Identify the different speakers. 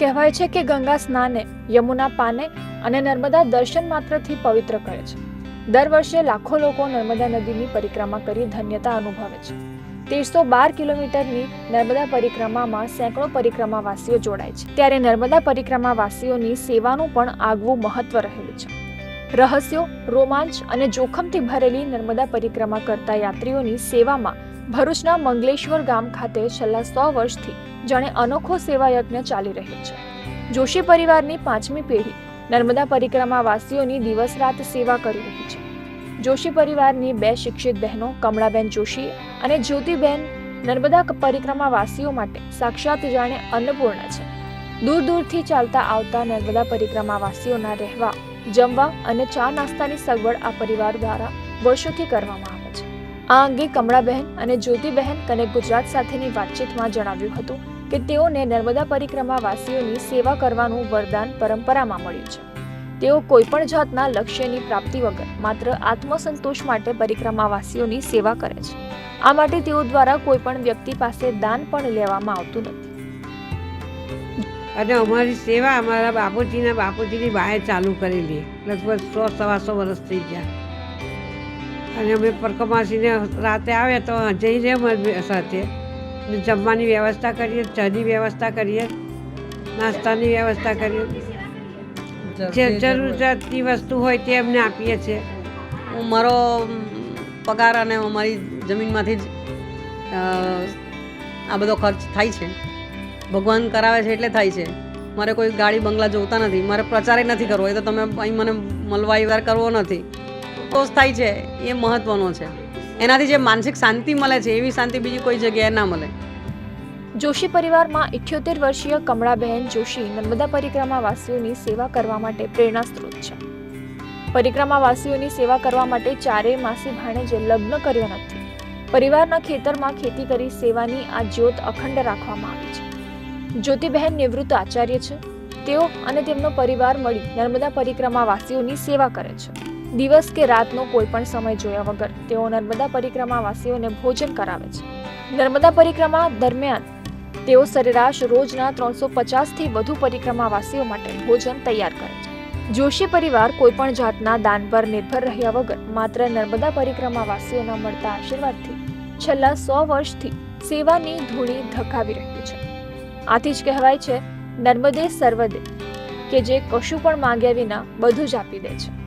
Speaker 1: કહેવાય છે કે ગંગા સ્નાને, યમુના પાને અને નર્મદા દર્શન માત્રથી પવિત્ર કરે છે. દર વર્ષે લાખો લોકો નર્મદા નદીની પરિક્રમા કરી ધન્યતા અનુભવે છે. તેરસો બાર કિલોમીટરની નર્મદા પરિક્રમામાં સેંકડો પરિક્રમાવાસીઓ જોડાય છે. ત્યારે નર્મદા પરિક્રમાવાસીઓની સેવાનું પણ આગવું મહત્વ રહેલું છે. રહસ્યો, રોમાંચ અને જોખમથી ભરેલી નર્મદા પરિક્રમા કરતા યાત્રીઓની સેવામાં ભરૂચના મંગલેશ્વર ગામ ખાતે છેલ્લા સો વર્ષથી જાણે અનોખો સેવા યજ્ઞ ચાલી રહ્યો છે. જોશી પરિવારની પાંચમી પેઢી નર્મદા પરિક્રમાવાસીઓની દિવસ રાત સેવા કરી રહી છે. જોશી પરિવારની બે શિક્ષિત બહેનો કમળાબેન જોશી અને જ્યોતિબેન નર્મદા પરિક્રમાવાસીઓ માટે સાક્ષાત જાણે અન્નપૂર્ણ છે. દૂર દૂરથી ચાલતા આવતા નર્મદા પરિક્રમાવાસીઓના રહેવા જમવા અને ચા નાસ્તાની સગવડ આ પરિવાર દ્વારા વર્ષોથી કરવામાં આવે છે. આ અંગે કમળાબહેન અને જ્યોતિબહેન કનેક્ટ ગુજરાત સાથેની વાતચીતમાં જણાવ્યું હતું કે તેઓને નર્મદા પરિક્રમાવાસીઓની સેવા કરવાનું વરદાન પરંપરામાં મળ્યું છે. તેઓ કોઈપણ જાતના લક્ષ્યની પ્રાપ્તિ વગર માત્ર આત્મસંતોષ માટે પરિક્રમાવાસીઓની સેવા કરે છે. આ માટે તેઓ દ્વારા કોઈપણ વ્યક્તિ પાસે દાન પણ લેવામાં આવતું નથી.
Speaker 2: અને અમારી સેવા અમારા બાપુજીના બાપુજીની બાએ ચાલુ કરેલી. લગભગ સો સવાસો વર્ષ થઈ ગયા. અને અમે પરકમાસીને રાતે આવે તો જઈ અમારી સાથે જમવાની વ્યવસ્થા કરીએ ચાની વ્યવસ્થા કરીએ નાસ્તાની વ્યવસ્થા કરીએ. જે જરૂરિયાતની વસ્તુ હોય તે અમને આપીએ છીએ.
Speaker 3: હું મારો પગાર અને અમારી જમીનમાંથી જ આ બધો ખર્ચ થાય છે. ભગવાન કરાવે છે એટલે થાય છે. મારે કોઈ ગાડી બંગલા જોતા નથી. મારે પ્રચારે નથી કરવો. એ તો તમે અહીં મને મળવા વાર કરવો નથી. સંતોષ થાય છે. એ મહત્ત્વનો છે. એનાથી જે માનસિક શાંતિ મળે છે, એવી શાંતિ બીજી કોઈ જગ્યાએ ના મળે.
Speaker 1: જોશી પરિવારમાં ઇઠ્યોતેર વર્ષીય કમળાબહેન જોશી નર્મદા પરિક્રમાવાસીઓની સેવા કરવા માટે પ્રેરણા સ્ત્રોત છે. પરિક્રમાવાસીઓની સેવા કરવા માટે ચારેય માસી ભાણેજે લગ્ન કર્યો નથી. પરિવારના ખેતરમાં ખેતી કરી સેવાની આ જ્યોત અખંડ રાખવામાં આવી છે. જ્યોતિબહેન નિવૃત્ત આચાર્ય છે. તેઓ અને તેમનો પરિવાર મળી નર્મદા પરિક્રમાવાસીઓની સેવા કરે છે. દિવસ કે રાતનો કોઈ પણ સમય જોયા વગર તેઓ નર્મદા પરિક્રમાવાસીઓને ભોજન કરાવે છે. નર્મદા પરિક્રમા દરમિયાન તેઓ સરેરાશ રોજના ત્રણસો પચાસથી વધુ પરિક્રમાવાસીઓ માટે ભોજન તૈયાર કરે છે. જોશી પરિવાર કોઈ પણ જાતના દાન પર નિર્ભર રહ્યા વગર માત્ર નર્મદા પરિક્રમાવાસીઓના મળતા આશીર્વાદથી છેલ્લા સો વર્ષથી સેવાની ધૂણી ધકાવી રહ્યું છે. આથી જ કહેવાય છે, નર્મદે સર્વદે, કે જે કશું પણ માંગ્યા વિના બધું જ આપી દે છે.